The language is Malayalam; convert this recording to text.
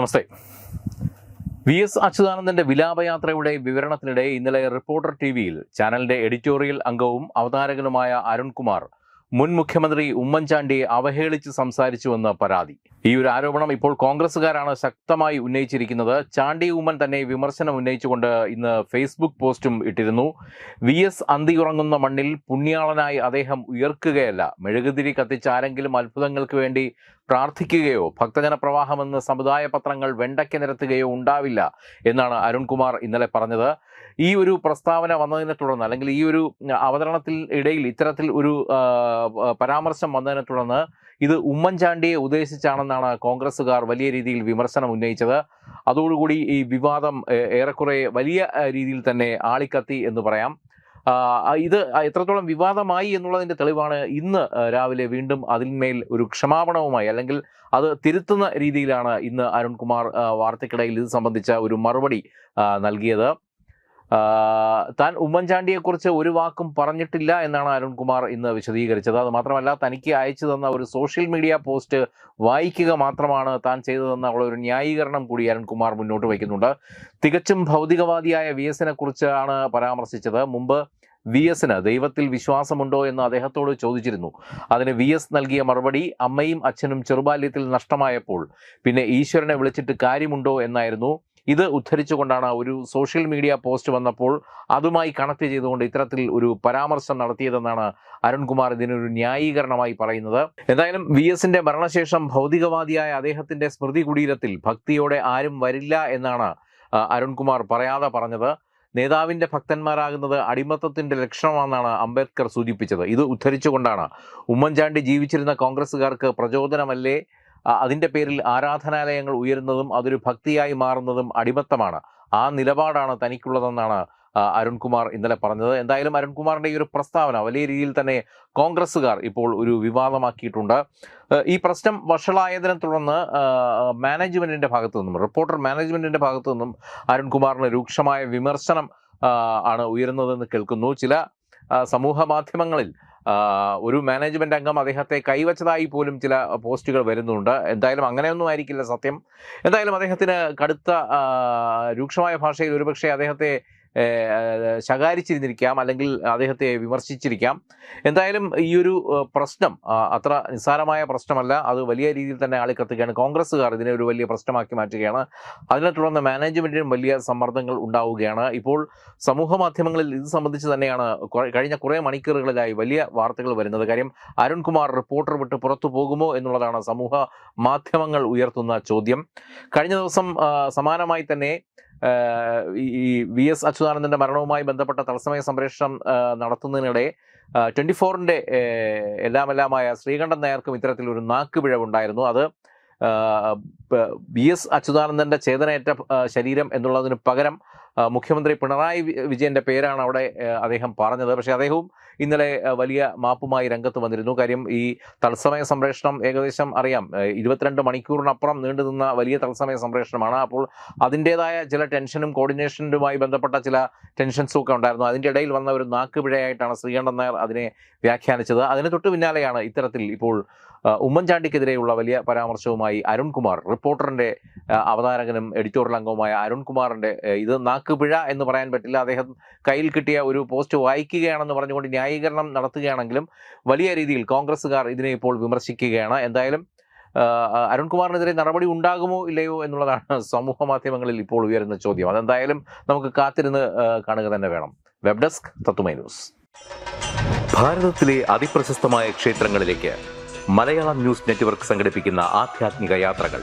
നമസ്തേ. വി എസ് അച്യുതാനന്ദന്റെ വിലാപയാത്രയുടെ വിവരണത്തിനിടെ ഇന്നലെ റിപ്പോർട്ടർ ടി വിയിൽ ചാനലിന്റെ എഡിറ്റോറിയൽ അംഗവും അവതാരകനുമായ അരുൺകുമാർ മുൻ മുഖ്യമന്ത്രി ഉമ്മൻചാണ്ടിയെ അവഹേളിച്ച് സംസാരിച്ചുവെന്ന് പരാതി. ഈ ഒരു ആരോപണം ഇപ്പോൾ കോൺഗ്രസുകാരാണ് ശക്തമായി ഉന്നയിച്ചിരിക്കുന്നത്. ചാണ്ടി ഉമ്മൻ തന്നെ വിമർശനം ഉന്നയിച്ചുകൊണ്ട് ഇന്ന് ഫേസ്ബുക്ക് പോസ്റ്റും ഇട്ടിരുന്നു. വി എസ് അന്തിയുറങ്ങുന്ന മണ്ണിൽ പുണ്യാളനായി അദ്ദേഹം ഉയർക്കുകയല്ല. മെഴുകുതിരി കത്തിച്ച ആരെങ്കിലും അത്ഭുതങ്ങൾക്ക് വേണ്ടി പ്രാർത്ഥിക്കുകയോ ഭക്തജന പ്രവാഹമെന്ന് സമുദായ പത്രങ്ങൾ വെണ്ടയ്ക്ക് നിരത്തുകയോ ഉണ്ടാവില്ല എന്നാണ് അരുൺകുമാർ ഇന്നലെ പറഞ്ഞത്. ഈ ഒരു പ്രസ്താവന വന്നതിനെ തുടർന്ന് അല്ലെങ്കിൽ ഈ ഒരു അവതരണത്തിൽ ഇടയിൽ ഇത്തരത്തിൽ ഒരു പരാമർശം വന്നതിനെ തുടർന്ന് ഇത് ഉമ്മൻചാണ്ടിയെ ഉദ്ദേശിച്ചാണെന്നാണ് കോൺഗ്രസ്സുകാർ വലിയ രീതിയിൽ വിമർശനം ഉന്നയിച്ചത്. അതോടുകൂടി ഈ വിവാദം ഏറെക്കുറെ വലിയ രീതിയിൽ തന്നെ ആളിക്കത്തി എന്ന് പറയാം. ഇത് എത്രത്തോളം വിവാദമായി എന്നുള്ളതിന്റെ തെളിവാണ് ഇന്ന് രാവിലെ വീണ്ടും അതിന്മേൽ ഒരു ക്ഷമാപണവുമായി അല്ലെങ്കിൽ അത് തിരുത്തുന്ന രീതിയിലാണ് ഇന്ന് അരുൺകുമാർ വാർത്തക്കിടയിൽ ഇത് സംബന്ധിച്ച ഒരു മറുപടി നൽകിയത്. താൻ ഉമ്മൻചാണ്ടിയെക്കുറിച്ച് ഒരു വാക്കും പറഞ്ഞിട്ടില്ല എന്നാണ് അരുൺകുമാർ ഇന്ന് വിശദീകരിച്ചത്. അത് മാത്രമല്ല തനിക്ക് അയച്ചു തന്ന ഒരു സോഷ്യൽ മീഡിയ പോസ്റ്റ് വായിക്കുക മാത്രമാണ് താൻ ചെയ്തു തന്ന ഒരു ന്യായീകരണം കൂടി അരുൺകുമാർ മുന്നോട്ട് വയ്ക്കുന്നുണ്ട്. തികച്ചും ഭൗതികവാദിയായ വി എസിനെ കുറിച്ചാണ് പരാമർശിച്ചത്. മുമ്പ് വി എസിന് ദൈവത്തിൽ വിശ്വാസമുണ്ടോ എന്ന് അദ്ദേഹത്തോട് ചോദിച്ചിരുന്നു. അതിന് വി എസ് നൽകിയ മറുപടി അമ്മയും അച്ഛനും ചെറുബാല്യത്തിൽ നഷ്ടമായപ്പോൾ പിന്നെ ഈശ്വരനെ വിളിച്ചിട്ട് കാര്യമുണ്ടോ എന്നായിരുന്നു. ഇത് ഉദ്ധരിച്ചുകൊണ്ടാണ് ഒരു സോഷ്യൽ മീഡിയ പോസ്റ്റ് വന്നപ്പോൾ അതുമായി കണക്ട് ചെയ്തുകൊണ്ട് ഇത്തരത്തിൽ ഒരു പരാമർശം നടത്തിയതെന്നാണ് അരുൺകുമാർ ഇതിനൊരു ന്യായീകരണമായി പറയുന്നത്. എന്തായാലും വി എസിന്റെ മരണശേഷം ഭൗതികവാദിയായ അദ്ദേഹത്തിന്റെ സ്മൃതി കുടീരത്തിൽ ഭക്തിയോടെ ആരും വരില്ല എന്നാണ് അരുൺകുമാർ പറയാതെ പറഞ്ഞത്. നേതാവിന്റെ ഭക്തന്മാരാകുന്നത് അടിമത്തത്തിന്റെ ലക്ഷണമാണെന്നാണ് അംബേദ്കർ സൂചിപ്പിച്ചത്. ഇത് ഉദ്ധരിച്ചുകൊണ്ടാണ്. ഉമ്മൻചാണ്ടി ജീവിച്ചിരുന്ന കോൺഗ്രസ്സുകാർക്ക് പ്രചോദനമല്ലേ? ആ, അതിന്റെ പേരിൽ ആരാധനാലയങ്ങൾ ഉയരുന്നതും അതൊരു ഭക്തിയായി മാറുന്നതും അടിമത്തമാണ്. ആ നിലപാടാണ് തനിക്കുള്ളതെന്നാണ് അരുൺകുമാർ ഇന്നലെ പറഞ്ഞത്. എന്തായാലും അരുൺകുമാറിന്റെ ഈ ഒരു പ്രസ്താവന വലിയ രീതിയിൽ തന്നെ കോൺഗ്രസ്സുകാർ ഇപ്പോൾ ഒരു വിവാദമാക്കിയിട്ടുണ്ട്. ഈ പ്രശ്നം വഷളായതിനെ തുടർന്ന് മാനേജ്മെന്റിന്റെ ഭാഗത്തു നിന്നും റിപ്പോർട്ടർ മാനേജ്മെന്റിന്റെ ഭാഗത്തു നിന്നും അരുൺകുമാറിന് രൂക്ഷമായ വിമർശനം ആണ് ഉയരുന്നതെന്ന് കേൾക്കുന്നു. ചില സമൂഹ മാധ്യമങ്ങളിൽ ഒരു മാനേജ്മെന്റ് അംഗം അദ്ദേഹത്തെ കൈവച്ചതായി പോലും ചില പോസ്റ്റുകൾ വരുന്നുണ്ട്. എന്തായാലും അങ്ങനെയൊന്നും ആയിരിക്കില്ല സത്യം. എന്തായാലും അദ്ദേഹത്തിന് കടുത്ത രൂക്ഷമായ ഭാഷയിൽ ഒരുപക്ഷെ അദ്ദേഹത്തെ ശകാരിച്ചിരുന്നിരിക്കാം അല്ലെങ്കിൽ അദ്ദേഹത്തെ വിമർശിച്ചിരിക്കാം. എന്തായാലും ഈ ഒരു പ്രശ്നം അത്ര നിസ്സാരമായ പ്രശ്നമല്ല. അത് വലിയ രീതിയിൽ തന്നെ ആളിക്കത്തുകയാണ്. കോൺഗ്രസ്സുകാർ ഇതിനെ ഒരു വലിയ പ്രശ്നമാക്കി മാറ്റുകയാണ്. അതിനെ തുടർന്ന് മാനേജ്മെന്റിനും വലിയ സമ്മർദ്ദങ്ങൾ ഉണ്ടാവുകയാണ്. ഇപ്പോൾ സമൂഹ മാധ്യമങ്ങളിൽ ഇത് സംബന്ധിച്ച് തന്നെയാണ് കഴിഞ്ഞ കുറേ മണിക്കൂറുകളിലായി വലിയ വാർത്തകൾ വരുന്നത്. കാര്യം അരുൺകുമാർ റിപ്പോർട്ടർ വിട്ട് പുറത്തു പോകുമോ എന്നുള്ളതാണ് സമൂഹ മാധ്യമങ്ങൾ ഉയർത്തുന്ന ചോദ്യം. കഴിഞ്ഞ ദിവസം സമാനമായി തന്നെ ഈ വി എസ് അച്യുതാനന്ദന്റെ മരണവുമായി ബന്ധപ്പെട്ട തത്സമയ സംപ്രേഷണം നടത്തുന്നതിനിടെ ട്വന്റി ഫോറിന്റെ എല്ലാമെല്ലാമായ ശ്രീകണ്ഠൻ നായർക്കും ഇത്തരത്തിൽ ഒരു നാക്കുപിഴവുണ്ടായിരുന്നു. അത് വി എസ് അച്യുതാനന്ദന്റെ ചേതനയേറ്റ ശരീരം എന്നുള്ളതിന് പകരം മുഖ്യമന്ത്രി പിണറായി വിജയന്റെ പേരാണ് അവിടെ അദ്ദേഹം പറഞ്ഞത്. പക്ഷേ അദ്ദേഹവും ഇന്നലെ വലിയ മാപ്പുമായി രംഗത്ത് വന്നിരുന്നു. കാര്യം ഈ തത്സമയ സംപ്രേഷണം ഏകദേശം അറിയാം. ഇരുപത്തിരണ്ട് മണിക്കൂറിനപ്പുറം നീണ്ടു നിന്ന വലിയ തത്സമയ സംപ്രേഷണമാണ്. അപ്പോൾ അതിന്റെതായ ചില ടെൻഷനും കോർഡിനേഷനുമായി ബന്ധപ്പെട്ട ചില ടെൻഷൻസും ഒക്കെ ഉണ്ടായിരുന്നു. അതിന്റെ ഇടയിൽ വന്ന ഒരു നാക്കുപിഴയായിട്ടാണ് ശ്രീകണ്ഠൻ നായർ അതിനെ വ്യാഖ്യാനിച്ചത്. അതിന് തൊട്ട് പിന്നാലെയാണ് ഇത്തരത്തിൽ ഇപ്പോൾ ഉമ്മൻചാണ്ടിക്കെതിരെയുള്ള വലിയ പരാമർശവുമായി അരുൺകുമാർ റിപ്പോർട്ടറിന്റെ ആ, അവതാരകനും എഡിറ്റോറിയൽ അംഗവുമായ ഇത് ഏ, ഇത് പിഴ എന്ന് പറയാൻ പറ്റില്ല. അദ്ദേഹം കയ്യിൽ കിട്ടിയ ഒരു പോസ്റ്റ് വായിക്കുകയാണെന്ന് പറഞ്ഞുകൊണ്ട് ന്യായീകരണം നടത്തുകയാണെങ്കിലും വലിയ രീതിയിൽ കോൺഗ്രസ്സുകാർ ഇതിനെ ഇപ്പോൾ വിമർശിക്കുകയാണ്. എന്തായാലും അരുൺകുമാറിനെതിരെ നടപടി ഉണ്ടാകുമോ ഇല്ലയോ എന്നുള്ളതാണ് സമൂഹ മാധ്യമങ്ങളിൽ ഇപ്പോൾ ഉയരുന്ന ചോദ്യം. അതെന്തായാലും നമുക്ക് കാത്തിരുന്ന് കാണുക തന്നെ വേണം. വെബ് ഡെസ്ക് തത്തുമൈ ന്യൂസ്. ഭാരതത്തിലെ അതിപ്രശസ്തമായ ക്ഷേത്രങ്ങളിലേക്ക് മലയാളം ന്യൂസ് നെറ്റ്വർക്ക് സംഘടിപ്പിക്കുന്ന ആധ്യാത്മിക യാത്രകൾ.